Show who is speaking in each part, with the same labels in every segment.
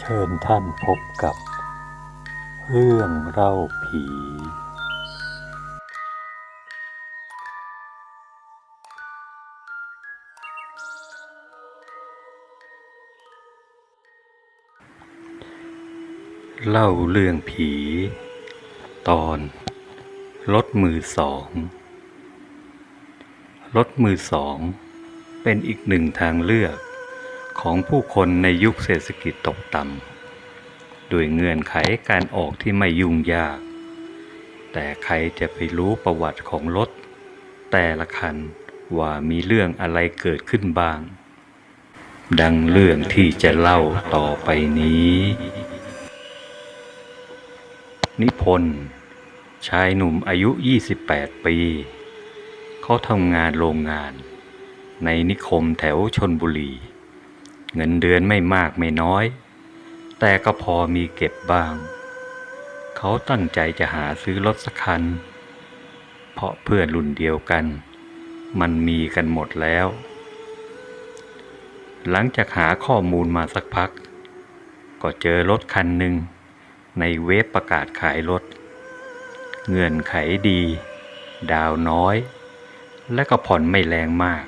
Speaker 1: เชิญท่านพบกับ เรื่องเล่าผี เล่าเรื่องผี ตอนรถมือสองรถมือสอง เป็นอีกหนึ่งทางเลือก ของผู้คนในยุคเศรษฐกิจตกต่ำโดยเงื่อนไขการออกที่ไม่ยุ่งยาก แต่ใครจะไปรู้ประวัติของรถ แต่ละคันว่ามีเรื่องอะไรเกิดขึ้นบ้าง ดังเรื่องที่จะเล่าต่อไปนี้ นิพนธ์ชายหนุ่มอายุ 28 ปี เขาทำงานโรงงาน ในนิคมแถวชนบุรี เงินเดือนไม่มากไม่น้อย แต่ก็พอมีเก็บบ้าง เขาตั้งใจจะหาซื้อรถสักคัน เพราะเพื่อนรุ่นเดียวกัน มันมีกันหมดแล้ว หลังจากหาข้อมูลมาสักพัก ก็เจอรถคันหนึ่งในเว็บประกาศขายรถ เงื่อนไขดี ดาวน้อย และก็ผ่อนไม่แรงมาก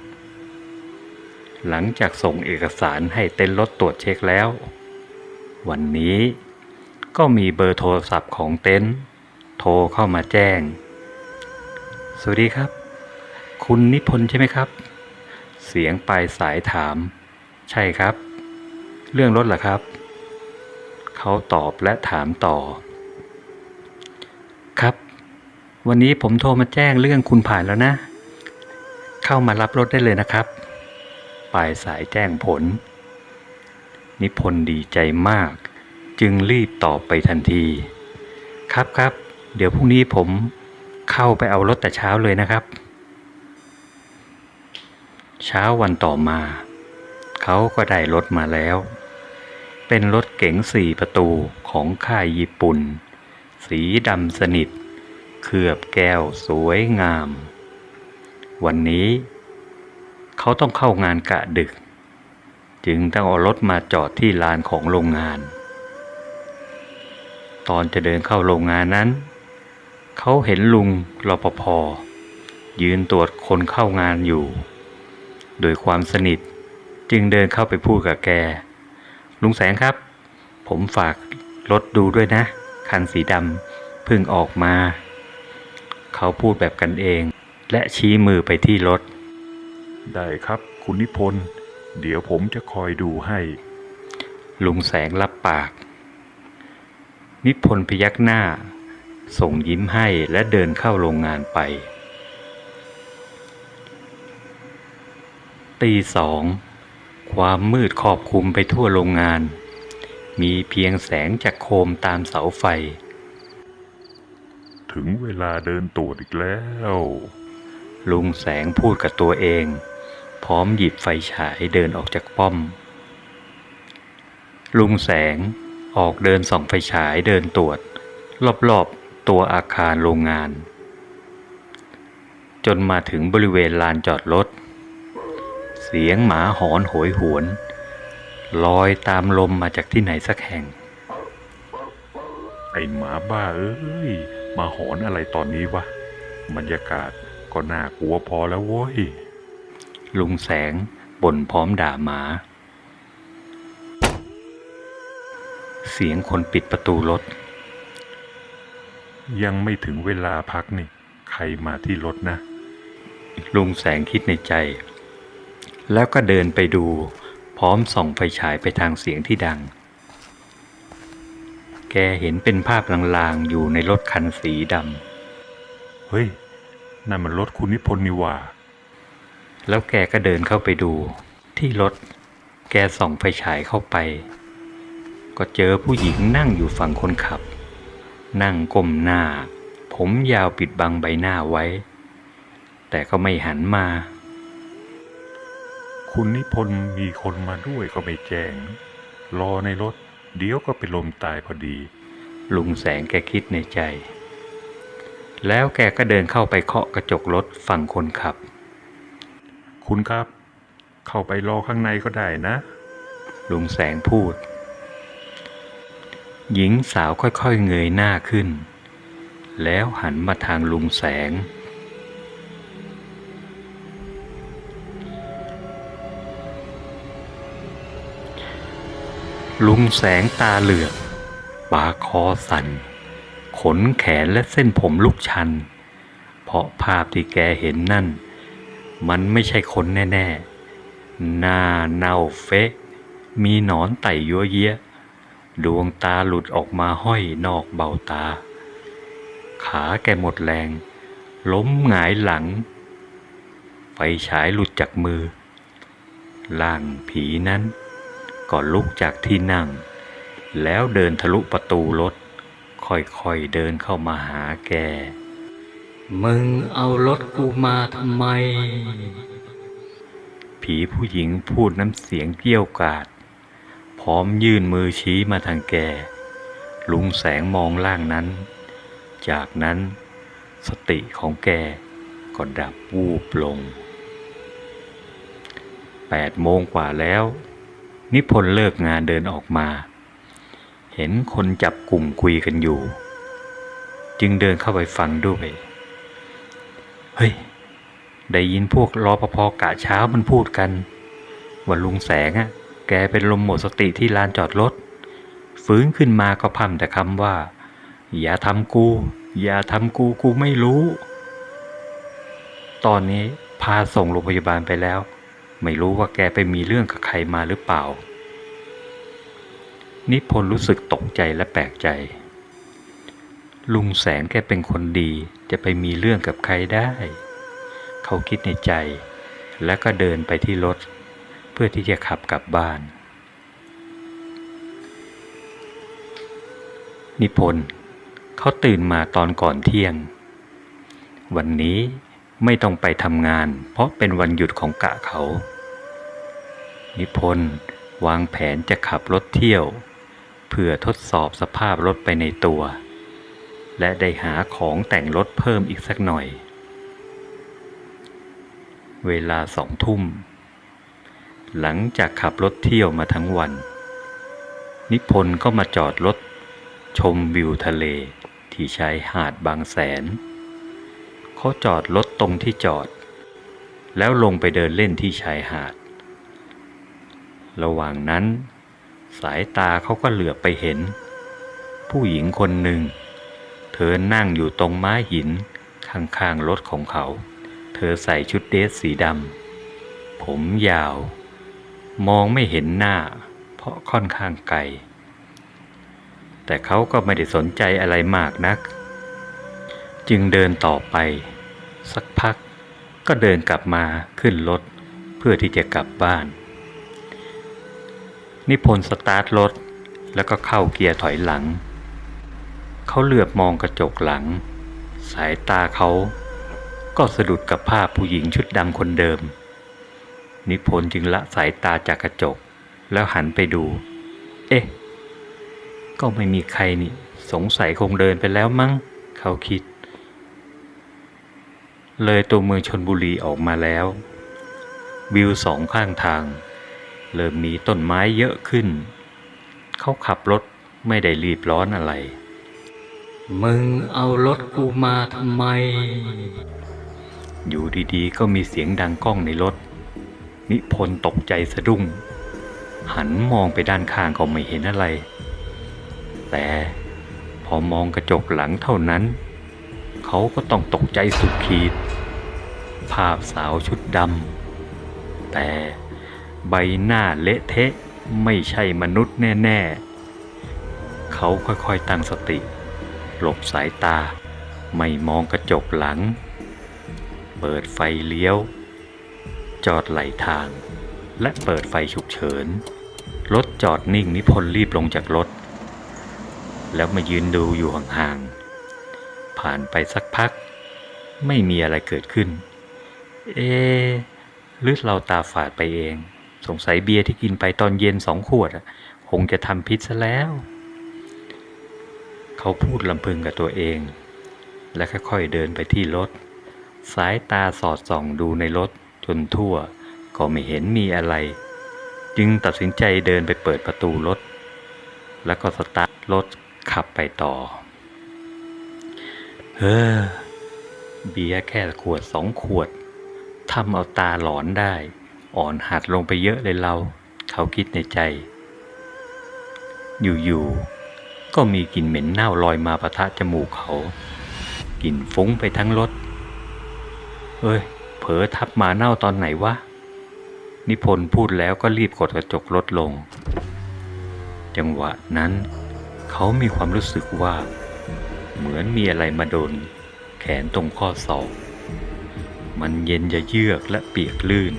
Speaker 1: หลังจากส่งเอกสารให้เต้นรถตรวจเช็คแล้ว วันนี้ก็มีเบอร์โทรศัพท์ของเต็นโทรเข้ามาแจ้ง สวัสดีครับ คุณนิพนธ์ใช่ไหมครับ เสียงปลายสายถาม ใช่ครับ เรื่องรถเหรอครับ เขาตอบและถามต่อ ครับ วันนี้ผมโทรมาแจ้งเรื่องคุณผ่านแล้วนะ เข้ามารับรถได้เลยนะครับ ปลายสายแจ้งผล นิพนธ์ดีใจมาก จึงรีบตอบไปทันที ครับครับ เดี๋ยวพรุ่งนี้ผมเข้าไปเอารถแต่เช้าเลยนะครับ เช้าวันต่อมา เขาก็ได้รถมาแล้ว เป็นรถเก๋งสี่ประตูของค่ายญี่ปุ่น สีดำสนิท เคลือบแก้วสวยงาม วันนี้ เขาต้องเข้างานกะดึก จึงต้องเอารถมาจอดที่ลานของโรงงาน ตอนจะเดินเข้าโรงงานนั้น เขาเห็นลุงรปภยืนตรวจคนเข้างานอยู่ โดยความสนิทจึงเดินเข้าไปพูดกับแก ลุงแสงครับ ผมฝากรถดูด้วยนะ คันสีดำเพิ่งออกมา เขาพูดแบบกันเอง และชี้มือไปที่รถ
Speaker 2: ได้ครับคุณนิพนธ์เดี๋ยวผมจะคอยดูให้
Speaker 1: ลุงแสงรับปาก นิพนธ์พยักหน้า ส่งยิ้มให้และเดินเข้าโรงงานไป ตีสอง ความมืดครอบคลุมไปทั่วโรงงาน มีเพียงแสงจากโคมตามเสาไฟ
Speaker 2: ถึงเวลาเดินตรวจอีกแล้ว
Speaker 1: ลุงแสงพูดกับตัวเอง พร้อมหยิบไฟฉายเดินออกจากป้อม ลุงแสงออกเดินส่องไฟฉายเดินตรวจ รอบๆตัวอาคารโรงงาน จนมาถึงบริเวณลานจอดรถ เสียงหมาหอนโหยหวนลอยตามลมมาจากที่ไหนสักแห่ง
Speaker 2: ไอหมาบ้าเอ้ย มาหอนอะไรตอนนี้วะ บรรยากาศก็น่ากลัวพอแล้วโว้ย
Speaker 1: ลุงแสงบ่นพร้อมด่าหมา เสียงคนปิดประตูรถ
Speaker 2: ยังไม่ถึงเวลาพักนี่ ใครมาที่รถนะ
Speaker 1: ลุงแสงคิดในใจ แล้วก็เดินไปดู พร้อมส่องไฟฉายไปทางเสียงที่ดัง แกเห็นเป็นภาพลางๆ อยู่ในรถคันสีด
Speaker 2: เฮ้ยนั่นมันรถคุณนิพนธ์นี่หว่าำ
Speaker 1: แล้วแกก็เดินเข้าไปดู ที่รถ แกส่องไฟฉายเข้าไป ก็เจอผู้หญิงนั่งอยู่ฝั่งคนขับ นั่งก้มหน้า ผมยาวปิดบังใบหน้าไว้ แต่ก็ไม่หันมา
Speaker 2: คุณนิพนธ์มีคนมาด้วยก็ไม่แจ้ง รอในรถ เดี๋ยวก็เป็นลมตายพอดี
Speaker 1: ลุงแสงแกคิดในใจ แล้วแกก็เดินเข้าไปเคาะกระจกรถฝั่งคนขับ
Speaker 2: คุณครับ เข้าไปรอข้างในก็ได้นะ
Speaker 1: ลุงแสงพูด หญิงสาวค่อยๆเงยหน้าขึ้น แล้วหันมาทางลุงแสง ลุงแสงตาเหลือกปากคอสั่น ขนแขนและเส้นผมลุกชัน เพราะภาพที่แกเห็นนั่น มันไม่ใช่คนแน่ ๆ หน้าเน่าเฟะ มีหนอนไต่ยัวเยะ ดวงตาหลุดออกมาห้อยนอกเบ้าตา ขาแกหมดแรง ล้มหงายหลัง ไฟฉายหลุดจากมือ ล่างผีนั้นก็ลุกจากที่นั่ง แล้วเดินทะลุประตูรถ ค่อยๆเดินเข้ามาหาแก มึงเอารถกูมาทำไม ผีผู้หญิงพูดน้ำเสียงเกี้ยวกราด พร้อมยื่นมือชี้มาทางแก ลุงแสงมองล่างนั้น จากนั้นสติของแกก็ดับวูบลงแปดโมงกว่าแล้ว นิพนธ์เลิกงานเดินออกมา เห็นคนจับกลุ่มคุยกันอยู่ จึงเดินเข้าไปฟังด้วย เฮ้ย ได้ยินพวกรอปภกะเช้ามันพูดกันว่าลุงแสงอะแกเป็นลมหมดสติที่ลานจอดรถฟื้นขึ้นมาก็พร่ำแต่คำว่า อย่าทำกู อย่าทำกูกูไม่รู้ ตอนนี้พาส่งโรงพยาบาลไปแล้ว ไม่รู้ว่าแกไปมีเรื่องกับใครมาหรือเปล่า นิพนธ์รู้สึกตกใจและแปลกใจ ลุงแสงแกเป็นคนดีจะไปมีเรื่องกับใครได้ เขาคิดในใจ แล้วก็เดินไปที่รถ เพื่อที่จะขับกลับบ้าน นิพนธ์เขาตื่นมาตอนก่อนเที่ยง วันนี้ไม่ต้องไปทำงาน เพราะเป็นวันหยุดของกะเขา นิพนธ์วางแผนจะขับรถเที่ยว เพื่อทดสอบสภาพรถไปในตัว และได้หาของแต่งรถเพิ่มอีกสักหน่อย เวลาสองทุ่ม หลังจากขับรถเที่ยวมาทั้งวัน นิพนธ์ก็มาจอดรถ ชมวิวทะเลที่ชายหาดบางแสน เขาจอดรถตรงที่จอด แล้วลงไปเดินเล่นที่ชายหาด ระหว่างนั้น สายตาเขาก็เหลือบไปเห็น ผู้หญิงคนหนึ่ง เธอนั่งอยู่ตรงม้าหิน ข้างๆรถของเขา เธอใส่ชุดเดรสสีดำ ผมยาว มองไม่เห็นหน้า เพราะค่อนข้างไกล แต่เขาก็ไม่ได้สนใจอะไรมากนัก จึงเดินต่อไป สักพักก็เดินกลับมาขึ้นรถเพื่อที่จะกลับบ้าน นิพนธ์สตาร์ทรถแล้วก็เข้าเกียร์ถอยหลัง เขาเหลือบมองกระจกหลัง สายตาเขาก็สะดุดกับภาพผู้หญิงชุดดำคนเดิม นิพนธ์จึงละสายตาจากกระจก แล้วหันไปดู เอ๊ะ ก็ไม่มีใครนี่ สงสัยคงเดินไปแล้วมั้ง เขาคิด เลยตัวเมืองชนบุรีออกมาแล้ว วิวสองข้างทาง เริ่มมีต้นไม้เยอะขึ้น เขาขับรถไม่ได้รีบร้อนอะไร มึงเอารถกูมาทำไม อยู่ดีๆ ก็มีเสียงดังก้องในรถ นิพนธ์ตกใจสะดุ้ง หันมองไปด้านข้างก็ไม่เห็นอะไร แต่พอมองกระจกหลังเท่านั้น เขาก็ต้องตกใจสุดขีด ภาพสาวชุดดำ แต่ใบหน้าเละเทะไม่ใช่มนุษย์แน่ ๆ เขาค่อยๆตั้งสติ หลบสายตา ไม่มองกระจกหลัง เปิดไฟเลี้ยว จอดไหลทาง และเปิดไฟฉุกเฉิน รถจอดนิ่งนิพนธ์รีบลงจากรถ แล้วมายืนดูอยู่ห่างๆ ผ่านไปสักพัก ไม่มีอะไรเกิดขึ้น เอหรือเราตาฝาดไปเอง สงสัยเบียร์ที่กินไปตอนเย็นสองขวดอะคงจะทำพิษซะแล้ว เขาพูดลำพึงกับตัวเอง และค่อยๆเดินไปที่รถ สายตาสอดส่องดูในรถจนทั่ว ก็ไม่เห็นมีอะไร จึงตัดสินใจเดินไปเปิดประตูรถ แล้วก็สตาร์ทรถขับไปต่อเออเบียร์แค่ขวดสองขวดทำเอาตาหลอนได้ อ่อนหัดลงไปเยอะเลยเรา เขาคิดในใจ อยู่ๆ ก็มีกลิ่นเหม็นเน่าลอยมาปะทะจมูกเขากลิ่นฟุ้งไปทั้งรถ เอ้ย เผลอทับมาเน่าตอนไหนวะ นิพนธ์พูดแล้วก็รีบกดกระจกรถลง จังหวะนั้น เขามีความรู้สึกว่า เหมือนมีอะไรมาโดน แขนตรงข้อศอกมันเย็นจะเยือกและเปียกลื่น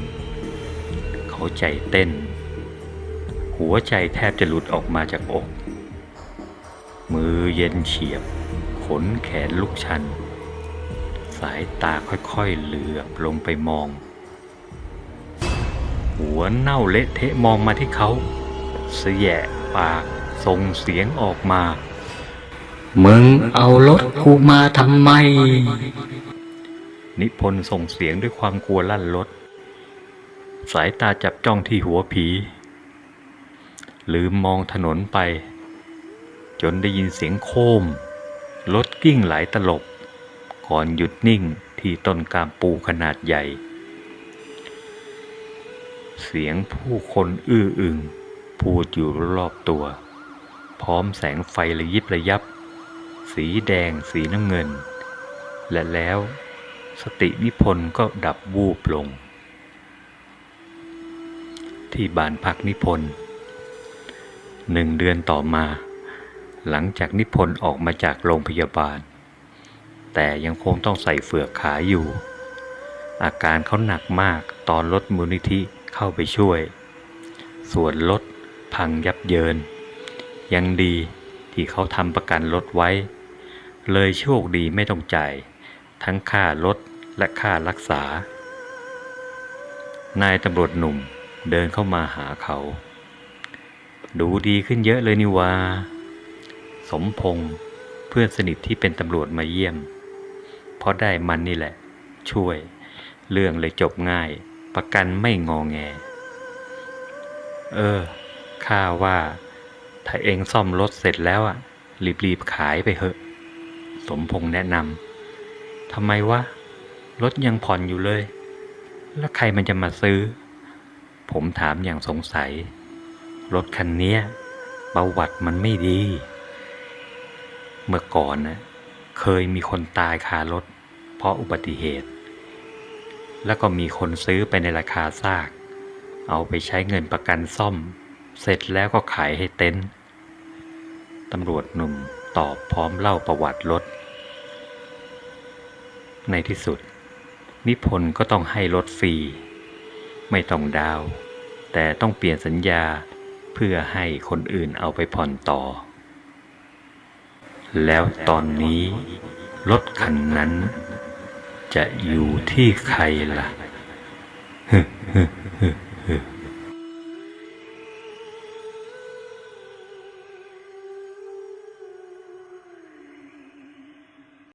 Speaker 1: เขาใจเต้น หัวใจแทบจะหลุดออกมาจากอก มือเย็นเฉียบ ขนแขนลุกชัน สายตาค่อยๆเหลือบลงไปมอง หัวเน่าเละเทะมองมาที่เขา เสียปากส่งเสียงออกมา
Speaker 3: มึงเอารถกูมาทำไม
Speaker 1: นิพนธ์ส่งเสียงด้วยความกลัวลั่นรถ สายตาจับจ้องที่หัวผี ลืมมองถนนไป จนได้ยินเสียงโคมรถกิ้งไหลตลบ ก่อนหยุดนิ่งที่ต้นกามปูขนาดใหญ่ เสียงผู้คนอื้ออึง พูดอยู่รอบตัว พร้อมแสงไฟระยิบระยับ สีแดงสีน้ำเงิน และแล้วสตินิพนธ์ก็ดับวูบลง ที่บ้านพักนิพนธ์หนึ่งเดือนต่อมา หลังจากนิพนธ์ออกมาจากโรงพยาบาล แต่ยังคงต้องใส่เฟือกขาอยู่ อาการเขาหนักมากตอนรถมูลนิธิเข้าไปช่วย ส่วนรถพังยับเยิน ยังดีที่เขาทำประกันรถไว้ เลยโชคดีไม่ต้องจ่าย ทั้งค่ารถและค่ารักษา นายตำรวจหนุ่มเดินเข้ามาหาเขา ดูดีขึ้นเยอะเลยนี่วา สมพงษ์เพื่อนสนิทที่เป็นตำรวจมาเยี่ยม เพราะได้มันนี่แหละ ช่วย เรื่องเลยจบง่าย ประกันไม่งอแง เออ ข้าว่า ถ้าเองซ่อมรถเสร็จแล้วอะ รีบๆขายไปเถอะ สมพงษ์แนะนำทำไมวะ รถยังผ่อนอยู่เลย แล้วใครมันจะมาซื้อ ผมถามอย่างสงสัย รถคันนี้ประวัติมันไม่ดี เมื่อก่อนนะเคยมีคนตายคารถ เพราะอุบัติเหตุ แล้วก็มีคนซื้อไปในราคาซาก เอาไปใช้เงินประกันซ่อม เสร็จแล้วก็ขายให้เต็นท์ตำรวจหนุ่มตอบพร้อมเล่าประวัติรถ ในที่สุด นิพนธ์ก็ต้องให้รถฟรี ไม่ต้องดาว แต่ต้องเปลี่ยนสัญญาเพื่อให้คนอื่นเอาไปผ่อนต่อ แล้วตอนนี้รถคันนั้น จะอยู่ที่ใครล่ะ